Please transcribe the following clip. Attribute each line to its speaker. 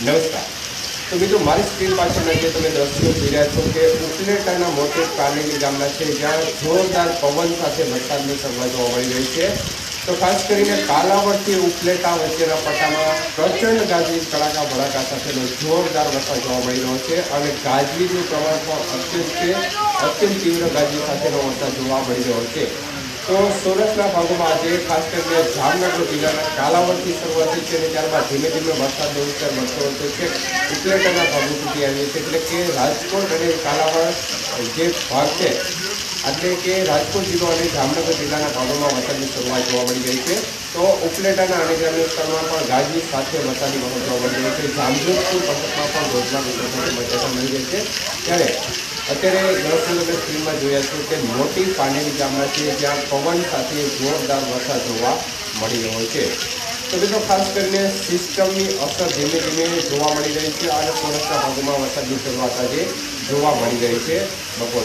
Speaker 1: નમસ્કાર. તો મિત્રો, મારી સ્ક્રીન પાછળના જે તમે દ્રશ્યો જોઈ રહ્યા છો કે ઉપલેટાના મોટેજ પાનેલી ગામના છે, જ્યાં જોરદાર પવન સાથે વરસાદની સગવડ જોવા મળી રહી છે. તો ખાસ કરીને કાલાવડથી ઉપલેટા વચ્ચેના પટ્ટામાં પ્રચંડ ગાજવીજ, કડાકા, ભડાકા સાથેનો જોરદાર વરસાદ જોવા મળી રહ્યો છે અને ગાજવીજનું પ્રમાણ પણ અત્યંત છે, અત્યંત તીવ્ર ગાજવીજ સાથેનો વરસાદ જોવા મળી રહ્યો છે. તો સુરતના ભાગોમાં આજે ખાસ કરીને જામનગર જિલ્લાના કાલાવડથી શરૂઆત થઈ છે અને ત્યારબાદ ધીમે ધીમે વરસાદનો વિસ્તાર વધતો વધતો છે. ઉપલેટાના ભાગો સુધી આવીએ છે. એટલે કે રાજકોટ અને કાલાવડ જે ભાગ છે, એટલે કે રાજકોટ જિલ્લો અને જામનગર જિલ્લાના ભાગોમાં વરસાદની શરૂઆત જોવા મળી રહી છે. તો ઉપલેટાના અને ગ્રામ્ય વિસ્તારમાં પણ ગાજવી સાથે વરસાદી વરસાદ જોવા મળી રહી છે. જામજોધપુર પંથકમાં પણ રોજના વરસાદ વરસાદ મળી રહી છે. ત્યારે અત્યારે દર્શનગર સ્ક્રીનમાં જોયા છું કે મોટી પાનેરી ગામડા છે જ્યાં પવન સાથે જોરદાર વરસાદ જોવા મળી રહ્યો છે. તો મિત્રો ખાસ કરીને સિસ્ટમની અસર ધીમે ધીમે જોવા મળી રહી છે. અને સૌરાષ્ટ્રના ભાગોમાં વરસાદની શરૂઆત આજે જોવા મળી રહી છે. બપોર